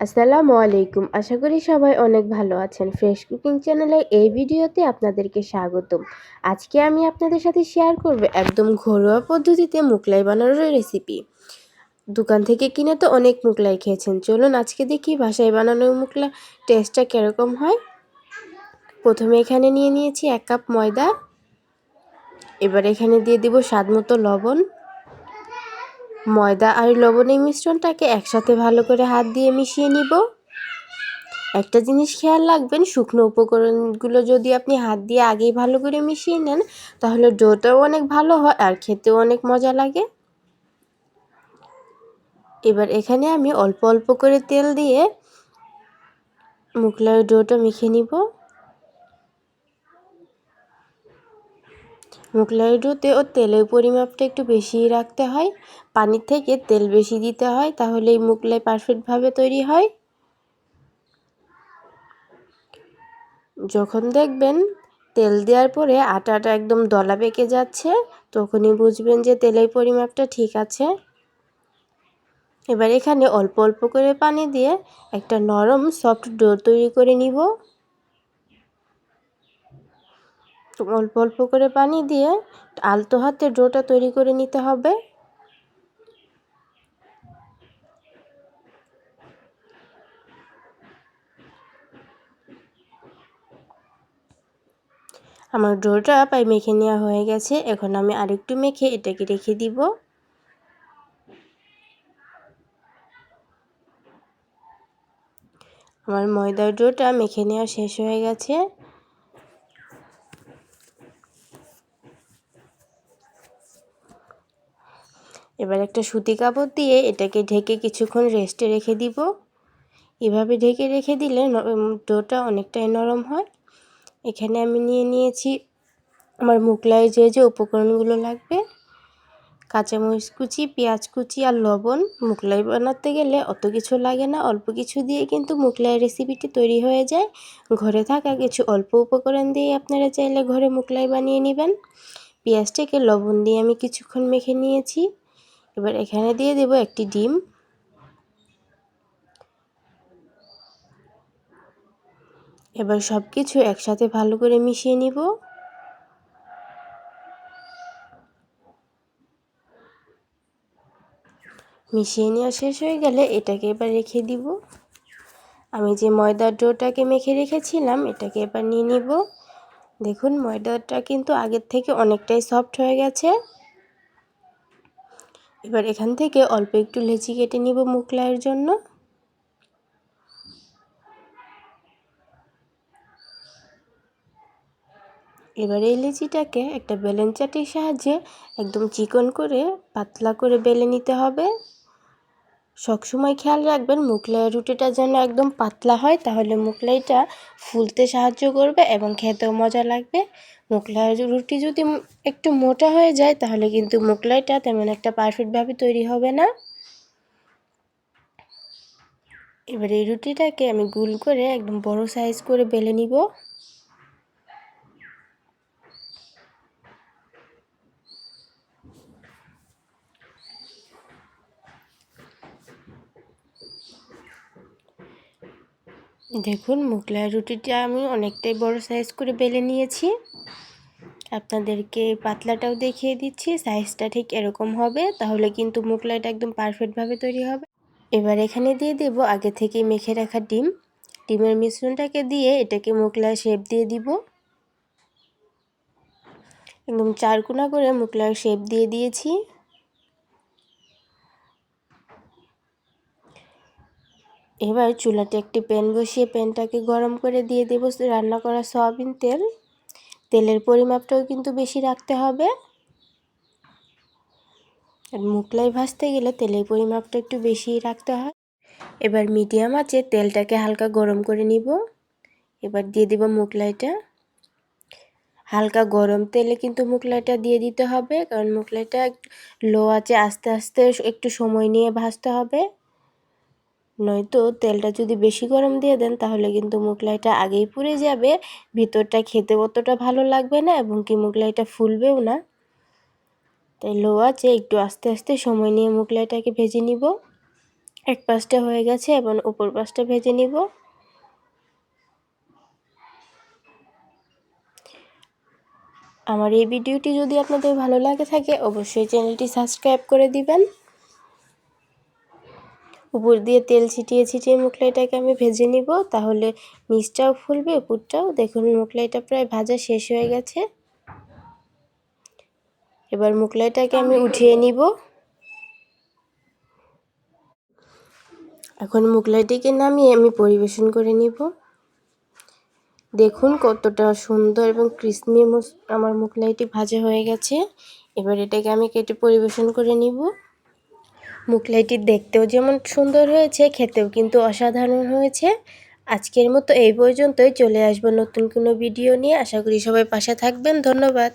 আসসালামু আলাইকুম। আশা করি সবাই অনেক ভালো আছেন। ফ্রেশ কুকিং চ্যানেলে এই ভিডিওতে আপনাদেরকে স্বাগতম। আজকে আমি আপনাদের সাথে শেয়ার করব একদম ঘরোয়া পদ্ধতিতে মুকলাই বানানোর রেসিপি দোকান থেকে কিনে তো অনেক মুকলাই খেয়েছেন। চলুন আজকে দেখি বাসায় বানানো মুকলা টেস্টটা কীরকম হয়। প্রথমে এখানে নিয়ে নিয়েছি এক কাপ ময়দা। এবার এখানে দিয়ে দিব স্বাদ মতো লবণ। ময়দা আর লবণের মিশ্রণটাকে একসাথে ভালো করে হাত দিয়ে মিশিয়ে নিব। একটা জিনিস খেয়াল রাখবেন, শুকনো উপকরণগুলো যদি আপনি হাত দিয়ে আগেই ভালো করে মিশিয়ে নেন, তাহলে ডোটাও অনেক ভালো হয় আর খেতেও অনেক মজা লাগে। এবার এখানে আমি অল্প অল্প করে তেল দিয়ে মুখলার ডোটা মেখে নিব। মুগলাই ডোতে ও তেলের পরিমাপটা একটু বেশিই রাখতে হয়। পানির থেকে তেল বেশি দিতে হয়, তাহলে এই মুগলাই পারফেক্টভাবে তৈরি হয়। যখন দেখবেন তেল দেওয়ার পরে আটাটা একদম দলা পেকে যাচ্ছে, তখনই বুঝবেন যে তেলের পরিমাপটা ঠিক আছে। এবার এখানে অল্প অল্প করে পানি দিয়ে একটা নরম সফট ডো তৈরি করে নিব। অল্প অল্প করে পানি দিয়ে আলতো হাতে ডোটা তৈরি করে নিতে হবে। আমার ডোটা পাই মেখে নেওয়া হয়ে গেছে। এখন আমি আরেকটু মেখে এটাকে রেখে দিব। আমার ময়দার ডোটা মেখে নেওয়া শেষ হয়ে গেছে। এবার একটা সুতি কাপড় দিয়ে এটাকে ঢেকে কিছুক্ষণ রেস্টে রেখে দিব। এভাবে ঢেকে রেখে দিলে ডোটা অনেকটাই নরম হয়। এখানে আমি নিয়ে নিয়েছি আমার মুখলায় যে যে উপকরণগুলো লাগবে। কাঁচামরিচ কুচি, পেঁয়াজ কুচি আর লবণ। মুখলাই বানাতে গেলে অত কিছু লাগে না, অল্প কিছু দিয়ে কিন্তু মুখলাই রেসিপিটি তৈরি হয়ে যায়। ঘরে থাকা কিছু অল্প উপকরণ দিয়ে আপনারা চাইলে ঘরে মুখলাই বানিয়ে নেবেন। পেঁয়াজটাকে লবণ দিয়ে আমি কিছুক্ষণ মেখে নিয়েছি। এবার এখানে দিয়ে দেব একটি ডিম। এবার সব কিছু একসাথে ভালো করে মিশিয়ে নিব। মিশিয়ে নেওয়া শেষ হয়ে গেলে এটাকে এবার রেখে দিব। আমি যে ময়দার ডোটাকে মেখে রেখেছিলাম, এটাকে এবার নিয়ে নিব। দেখুন, ময়দাটা কিন্তু আগের থেকে অনেকটাই সফট হয়ে গেছে। এবার এখান থেকে অল্প একটু লেচি কেটে নিব মুখলাইয়ের জন্য। এবার এই লেচিটাকে একটা বেলেন চাটির সাহায্যে একদম চিকন করে পাতলা করে বেলে নিতে হবে। সবসময় খেয়াল রাখবেন মুখলাইয়ের রুটিটা যেন একদম পাতলা হয়, তাহলে মুখলাইটা ফুলতে সাহায্য করবে এবং খেতেও মজা লাগবে। মোগলাইয়ের রুটি যদি একটু মোটা হয়ে যায়, তাহলে কিন্তু মোগলাইটা তেমন একটা পারফেক্টভাবে তৈরি হবে না। এবার এই রুটিটাকে আমি গুল করে একদম বড় সাইজ করে বেলে নিব। দেখুন, মুগলাই রুটিটা আমি অনেকটাই বড় সাইজ করে বেলে নিয়েছি। আপনাদেরকে পাতলাটাও দেখিয়ে দিচ্ছি সাইজটা ঠিক এরকম হবে, তাহলে কিন্তু মুগলাইটা একদম পারফেক্টভাবে তৈরি হবে। এবার এখানে দিয়ে দেব আগে থেকে মেখে রাখা ডিম। ডিমের মিশ্রণটাকে দিয়ে এটাকে মুগলাই শেপ দিয়ে দিব। একদম চারকোনা করে মুগলার শেপ দিয়ে দিয়েছি। এবার চুলাতে একটি প্যান বসিয়ে প্যানটাকে গরম করে দিয়ে দেব রান্না করা সয়াবিন তেল। তেলের পরিমাপটাও কিন্তু বেশি রাখতে হবে। আর মুকলাই ভাজতে গেলে তেলের পরিমাপটা একটু বেশি রাখতে হয়। এবার মিডিয়াম আছে তেলটাকে হালকা গরম করে নিব। এবার দিয়ে দেব মুকলাইটা হালকা গরম তেলে কিন্তু মুকলাইটা দিয়ে দিতে হবে, কারণ মুকলাইটা লো আছে আস্তে আস্তে একটু সময় নিয়ে ভাজতে হবে। নয়তো তেলটা যদি বেশি গরম দিয়ে দেন, তাহলে কিন্তু মুগলাইটা আগেই পুড়ে যাবে। ভিতরটা খেতে অতটা ভালো লাগবে না এবং কি মুগলাইটা ফুলবেও না। তাই লো আছে একটু আস্তে আস্তে সময় নিয়ে মুগলাইটাকে ভেজে নিব। এক পাশটা হয়ে গেছে এবং উপর পাশটা ভেজে নিব। আমার এই ভিডিওটি যদি আপনাদের ভালো লাগে থাকে, অবশ্যই চ্যানেলটি সাবস্ক্রাইব করে দিবেন। উপর দিয়ে তেল ছিটিয়ে ছিটিয়ে মুখলাইটাকে আমি ভেজে নিব। তাহলে নিচটাও ফুলবে, উপরটাও। দেখুন, মুখলাইটা প্রায় ভাজা শেষ হয়ে গেছে। এবার মুখলাইটাকে আমি উঠিয়ে নিব। এখন মুখলাইটিকে নামিয়ে আমি পরিবেশন করে নিব। দেখুন কতটা সুন্দর এবং ক্রিসমি আমার মুখলাইটি ভাজা হয়ে গেছে। এবার এটাকে আমি কেটে পরিবেশন করে নিব। মুখলাইটি দেখতেও যেমন সুন্দর হয়েছে, খেতেও কিন্তু অসাধারণ হয়েছে। আজকের মতো এই পর্যন্তই। চলে আসব নতুন কোনো ভিডিও নিয়ে। আশা করি সবাই পাশে থাকবেন। ধন্যবাদ।